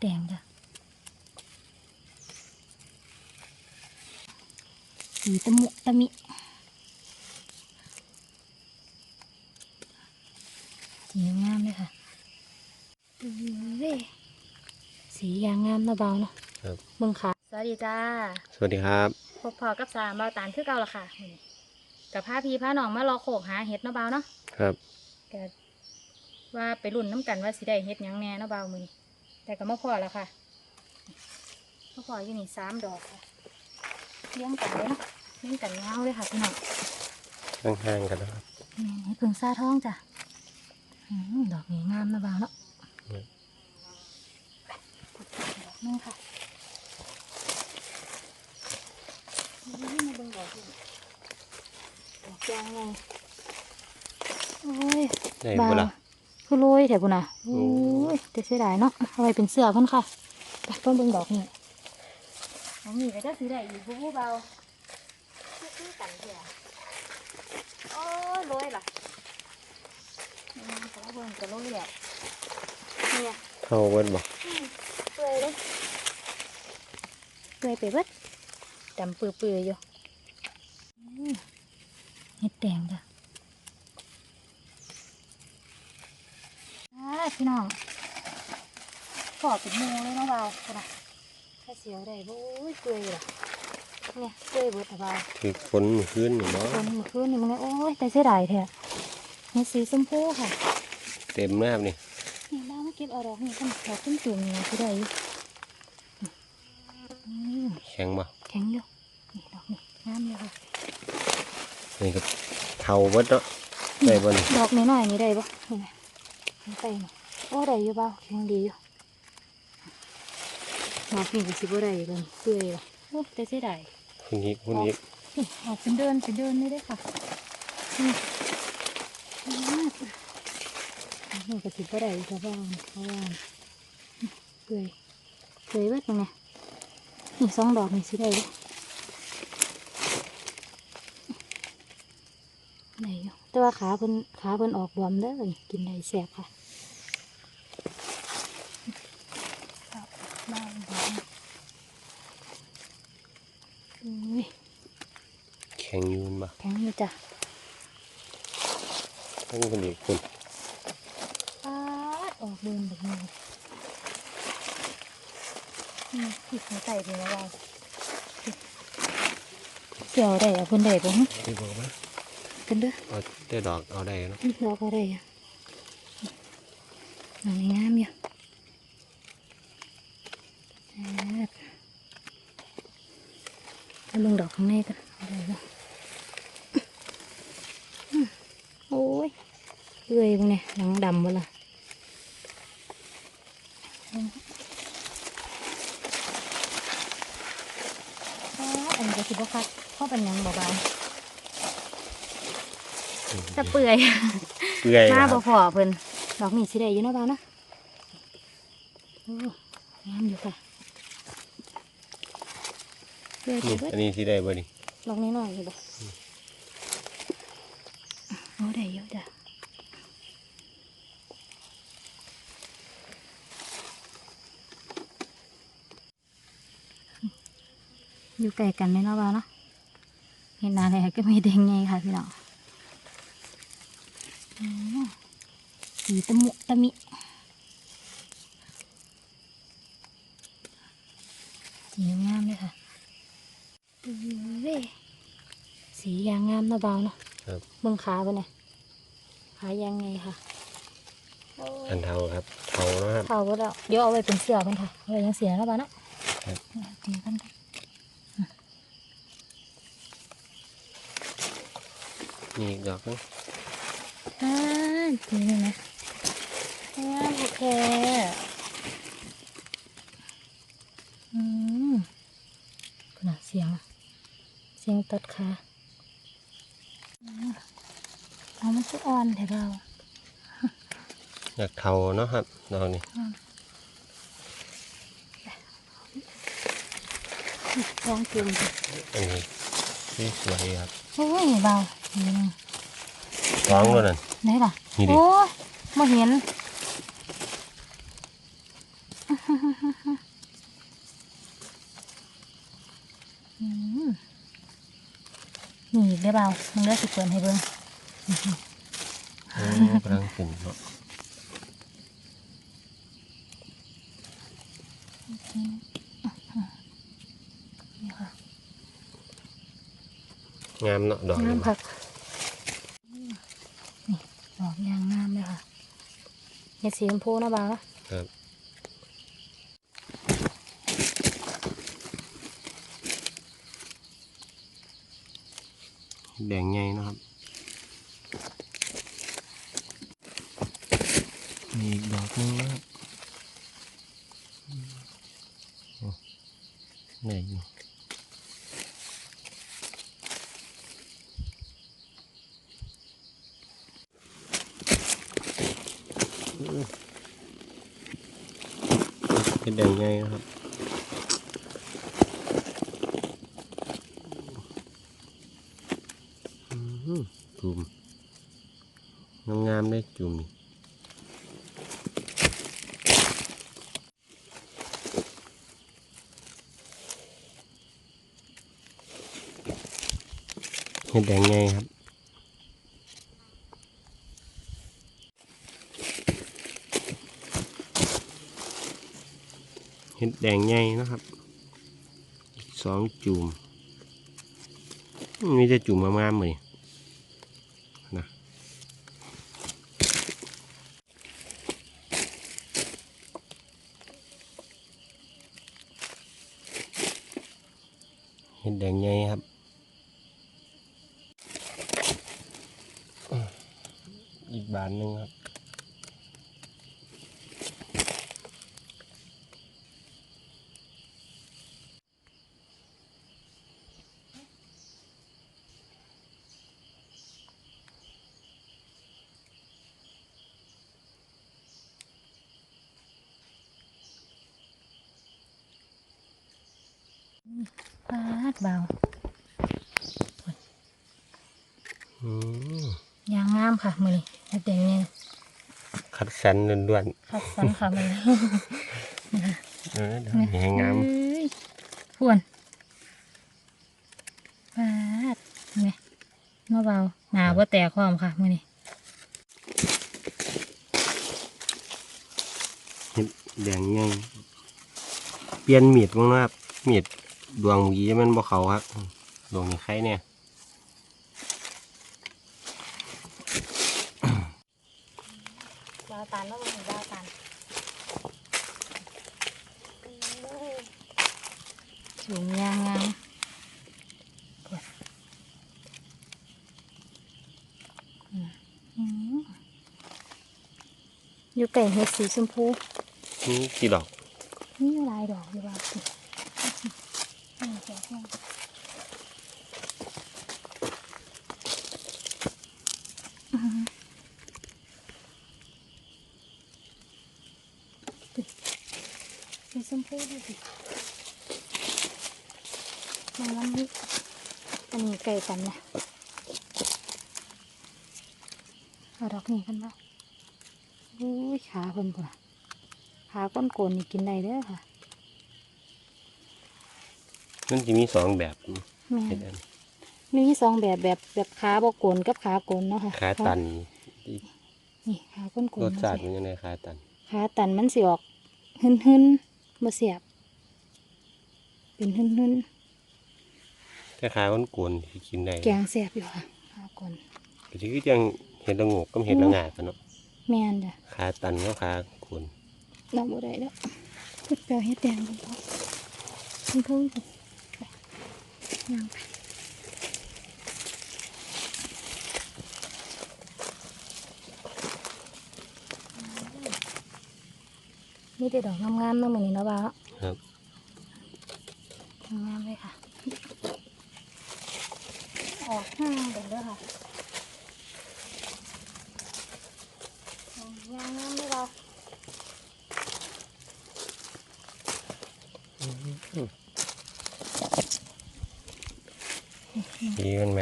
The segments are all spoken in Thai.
แดงจ้ะสีตะมุตะมิสีงามเลยค่ะเว้ยสียางงามนะเบาเนาะครับเบิ่งค่ะสวัสดีจ้า สวัสดีครับพบพอกับสามเบาตานคือเก่าละค่ะมื้อนี้กับพาพี่พาน้องมารอโขกหาเห็ดเนาะเบาเนาะครับก็ว่าไปรุ่นน้ำกันว่าสิได้เฮ็ดหยังแหน่เนาะเบามือนี้ แต่ก็มาพอแล้วค่ะมาพออยู่นี่สามดอกค่ะเลี้ยงกันเลยเนาะเลี้ยงกันเงาเลยค่ะพี่น้องห่างๆกันนะครับนี่ให้เพิ่งซาท้องจ้ะอืมดอกนี้งามนะเบาเนาะอืมดอกนึงค่ะนี่มาเบิ่งดอกนี่ดอกยางไงโอ้ยได้บาบ่งล่ะ คือโรยแถวบุญน่ะโอ้ยแต่เสียดายเนาะเอาไว้เป็นเสื้อเพิ่นค่ะไปเพิ่นเบิ่งดอกนี่ดอกนี่ก็จะสีได้อีกผู้ผู้เบาคือกันเถอะโอ้ยโรยล่ะอืมแต่ละเบิ่งก็โรยแล้วเนี่ยเข้าเวิร์ดบ่เปื่อยเลยเปื่อยไปเบิดดำเปื่อยๆอยู่อืมเห็ดแดงจ้ะอ่า พี่น้องขอเป็นหมูเลยเนาะเบาคนน่ะถ้าเสียวได้บ่โอ้ยเปื่อยล่ะเนี่ยเปื่อยเบิดอะเบาถือฝนมื้อคืนนี่เนาะคนเมื่อคืนนี่มันเลยโอ้ยแต่เสียดายแท้เห็ดสีชมพูค่ะ เต็มแนบนี่นี่บ้ามาเก็บเอาดอกนี่กันดอกขึ้นสูงนี่นะที่ได้อยู่อืมแข็งบ่แข็งอยู่นี่ดอกนี่งามอยู่ค่ะนี่ก็เท่าเวิร์ดเนาะได้บ่นี่ดอกน้อยๆนี่ได้ปะนี่ไงมันไปนี่ โอ้ได้อยู่เปล่าแข็งดีอยู่ดอกนี่ก็สิบ่ได้อยู่เลยเปื่อยละโอ้แต่เสียดายคุณอีกคุณอีกนี่ออกเป็นเดินเป็นเดินนี่ได้อค่ะนี่อืมดอกนี่ก็สิบ่ได้อยู่เพราะว่าเพราะว่าเปื่อยเปื่อยเบิดยังไงนี่สองดอกนี่สิได้อยู่ไหนอยู่แต่ว่าขาเพิ่นขาเพิ่นออกบวมเด้อกินได้แสบค่ะบ้านบวมอุ้ย แข็งอยืนบ่แข็งอยู่จ้ะทั้งคุณอีกคุณปาดออกเดินแบบนี้นี่ที่เขาใส่ดีแล้วเราเกี่ยวได้อะเพิ่นได้บ่ฮะได้บ่บ่กันเด้อเอาได้ดอกเอาได้เนาะนี่เราก็ได้อะหนังงามอยู่แซ่บมาเบิ่งดอกข้างในกันได้บ่อืมโอ้ย เอื่อยพวกเนี่ยหนังดำบ่ล่ะอ๋ออันนี้ก็คิดว่าคักเพราะเป็นหยังเบาๆจะเปื่อยเปื่อยมานะคบ่รับพอเพิ่นดอกนี่สิได้อยู่เนาะบ่าวเนาะโอ้งามอยู่ค่ะเลือยไปนี่เบิดอันนี้สิได้บ่นี่ดอกนี้หน่อยอยู่บ่โอ้ได้เยอะจ้ะ อยู่ใกล้กันไหมเนาะบ่าวเนาะเห็นหน้าแรกก็มีแดงไงค่ะพี่น้องอืมสีตะมุตะมิสีงามเลยค่ะเว้ยสียางงามนะเบาเนาะครับเบิ่งขาไปเนี่ยขายางไงค่ะ อันเท่าครับ เท่าเนาะครับ เท่าก็แล้วเดี๋ยวเอาไว้เป็นเสื้อกันค่ะเอาไว้ยังเสียแล้วบ้าเนาะครับตีกันกัน มีอีกดอกนึงอ่าตีนี่นะงามโอเคอืมขนาดเสียง เสียงตัดขาอืมเอามันจะอ่อนแต่เบาอยากเท่าเนาะครับดอกนี้ร้องเก่งจังอันนี้ที่สวยครับโอ้ยเบา นี่นึงร้องแล้วนั่นไหนล่ะนี่ดิโอ้ยมาเห็นอืมนี่อีกได้เปล่ามึงเลือกสิเปิดให้เบิ่งโอ้กำลังขึ้นเนาะนี่ค่ะงามเนาะดอกงานี่มค่ะนี่ดอกยางงามเลยค่ะเห็ดสีชมพูนะบาวเนะครับแดงใหญ่เนะครับ มีอีกดอกนึงนะครับไหนอยู่ เป็นแดงไงครับจุ่มงามๆได้จุ่มนี่เห็ดแดงไงครับ เห็ดแดงใหญ่นะครับสองจุ่มมีแต่จุ่มงามๆเลยนะเห็ดแดงใหญ่ครับอีกบานหนึ่งครับ ปาด เบาวอืมยางงามค่ะมือนี้เห็ดแดงเนี่ยคัดสันล้วนคัดสันค่ะมือนี้ๆเออเดี๋ยวนี้ให้งามเอ้ยพวนปาดไงมาเบาหนาว่าแตกความค่ะมือนี้เห็ดแดงใหญ่เปลี่ยนมีดบ้างนะครับมีด ดวงหวีมันบ่เขาครับ ดวงนี้ใครเนี่ยดาวตันแล้วมือนี้ดาวตันสูงยางงามพวนอืมอืมอยู่ไก่เห็ดสีชมพูนี่กี่ดอก นี่ลายดอกอยู่บ้าง สินี่แกะแห้งอื้อหือสีชมพูดูสิมันล้ำนี่อันนี้ไก่กันนะเอาดอกนี้กันบ้างอุ้ยขาเพิ่นพุ่นขาก้นโกนนี่กินได้เด้อค่ะ มันจะมีสองแบบแม่เห็ดนอันมีสองแบบแบบแบบขาบ่โกนกับขาโกนเนาะค่ะขาตันนี่ขาก้นโกนรสชาติจัมังนยังไงขาตันซี้ขาตันมันสิออกหึนหึนๆบ่เสียบ เป็นหึนหึนแต่ขาคนโกนที่กินได้ๆแกงแซ่บอยู่ค่ะขาโกนก็คือยังเห็ดละโงกก็เห็ดละงากันเนาะแม่นจ้ะขาตันก็ขาโกนเราบ่ได้แล้วพุดแปลวเฮ็ดแดงกันพอชมพูไปย่างไปมีแต่ดอ กงามๆเนาะมื้อนี้เนาะบ่าวครับงามเลยค่ะ ออกห้างเด็ดเลยค่ะงามงามเลยเรา ดีมันไหม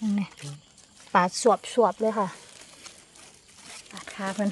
ยังไงปาดสวบสวบเลยค่ะ ปาดขาขาเพิ่น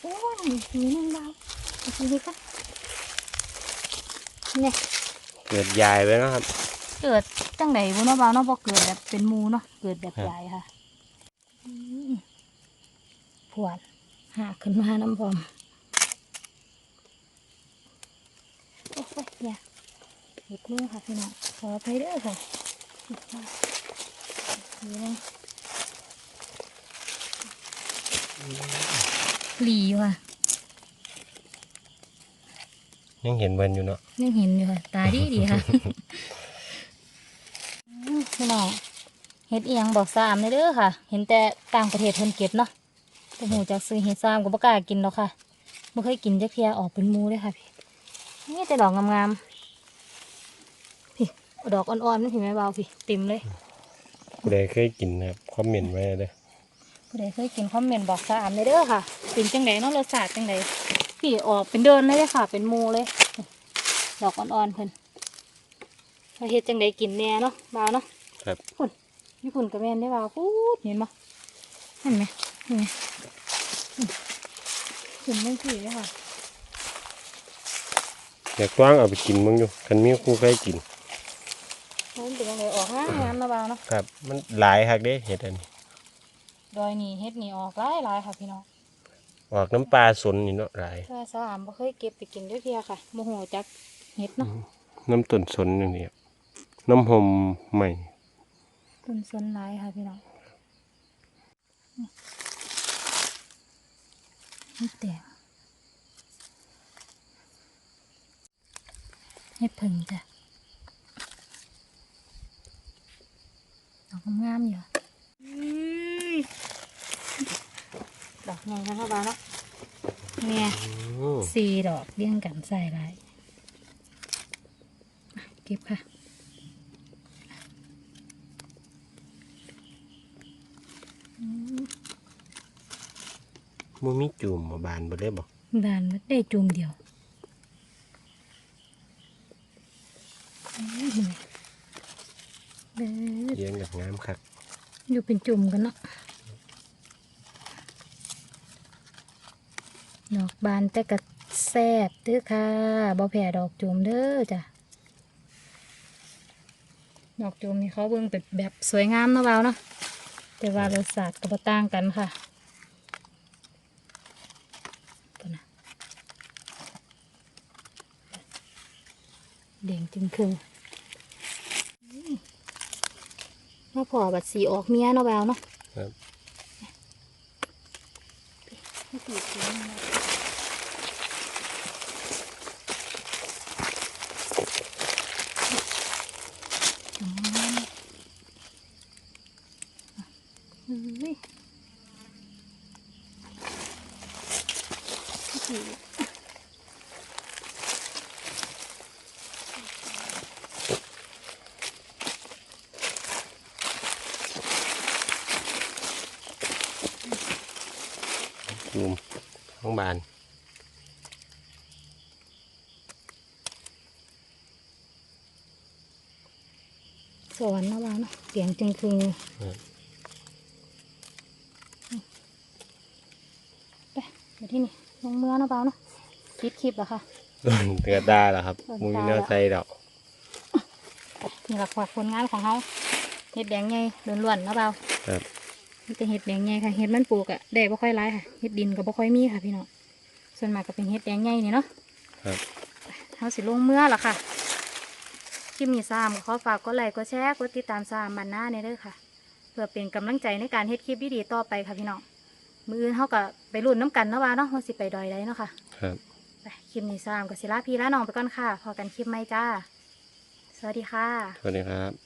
โอ้ยมีนึงเบาอีกทีนี้ก็เนี่ยเกิดยายไว้เนาะครับ เกิดจังไหนบุเนาะเบาเนาะบ่เกิดแบบเป็นหมูเนาะ เกิดแบบครับใหญ่ค่ะอืมปวดหาขึ้นมาน้ำพอมโอ้ย เนี่ยเห็ดมือค่ะพี่น้องขอไปเด้อค่ะนี่นะหลีอยู่ค่ะ ยังเห็นเบิ่นอยู่เนาะยังเห็นอยู่ค่ะ ตาดีดีค่ะอืมพี่น้องเห็ดเอียงบอกสามเลยเด้อค่ะ เห็นแต่ต่างประเทศเพิ่นเก็บเนาะแต่หูจากซื้อเห็ดสามก็บ่กล้ากินหรอกค่ะบ่เคยกินจักเทียออกเป็นหมูเลยค่ะพี่ นี่แต่ดอกงามๆพี่เอาดอกอ่อนๆนี่พี่แม่เบาพี่เต็มเลยผู้ใดเคยกินนะครับคอมเมนต์ไว้เด้อผู้ใดเคยกินคอมเมนต์บอกสามเลยเด้อค่ะเป็นจังไดเนาะรสชาติจังไดพี่ออกเป็นเดินเลยเด้อค่ะ เป็นหมูเลย ดอกอ่อนๆเพิ่นว่าเฮ็ดจังไดกินแน่เนาะบ่าวเนาะครับพุ่นญี่ปุ่นกับแม่นได้บ่าวพูดเห็นบ่เห็นไหมเห็นไหมอืมเห็นเมื่อกี้เลยค่ะ อยากว่างเอาไปกินมึงอยู่คันมีครูเคยกินมันเป็นยังไงออกงามงามนะบ่าวเนาะครับ มันหลายคักเด้เห็ดอันนี้ดอยนี่เฮ็ดนี่ออกหลายหลายค่ะพี่น้องออกน้ำปลาสนนี่เนาะหลายถ้าสาวอามบ่เคยเก็บไปกินด้วยเทียค่ะโมโหจักเฮ็ดเนาะน้ำต้นสนอย่างนี้ครับน้ำหอมใหม่ต้นสนหลายค่ะพี่น้องนี่แตง เฮ็ดผึ่งจ้ะดอกงามๆอยู่ดอกใหญ่นะพ่อบาเนาะเนี่ยอืมสี่ดอกเรียงกันใส่ไรเก็บค่ะมันมีจุ่มมาบานบ่ได้บอกบานมันได้จุ่มเดียวอื้อหือ เด้เลี้ยงกับงามคักอยู่เป็นจุ่มกันเนาะดอกบานแต่กระแซบเด้อค่ะบ่แผ่ดอกจุ่มเด้อจ้ะดอกจุ่มนี่เขาเบิ่งเป็นแบบสวยงามเนาะเบาเนาะแต่ว่ารสชาติก็บ่ต่างกันค่ะตัวน่งจึงครึ่งอืม มาพอบัดสีออกเมียเนาะเบาเนาะครับ ให้สีสีนี่เนาะอืมอุ้ยสี จุ่มท้องบานสวรรค์นะเบานะเสียงจึงครึ่งครับไปเดี๋ยวที่นี่ลงเมื่อนะเบาเนะคิดคลิปแล้วค่ะเตือดได้แล้วครับเตือนมุ้ยเนื้อแล้วใส่ดอกนี่หลักผลงานของเขาเห็ดแดงใหญ่ล้วนๆนะเบาครับ นี่แต่เห็ดแดงใหญ่ค่ะ เห็ดมันปลูกอะได้บ่ค่อยร้ายค่ะ เห็ดดินก็บ่ค่อยมีค่ะพี่น้อง ส่วนมากก็เป็นเห็ดแดงใหญ่นี่เนาะ ครับเขาสิลงเมื่อละค่ะคลิปนี้ซ้ำก็ขอฝากกดไลค์กดแชร์กดติดตามซ้ำบันหน้าเนี่ยเด้อค่ะ เพื่อเป็นกำลังใจในการเฮ็ดคลิปดีๆต่อไปค่ะพี่น้อง มืออื่นเขาก็ไปรุ่นน้ำกันเนาะว่าเนาะว่าสิไปดอยได้เนาะค่ะ ครับไปคลิปนี้ซ้ำก็สิลาพี่ลาน้องไปก่อนค่ะ พอกันคลิปใหม่จ้า สวัสดีค่ะ สวัสดีครับ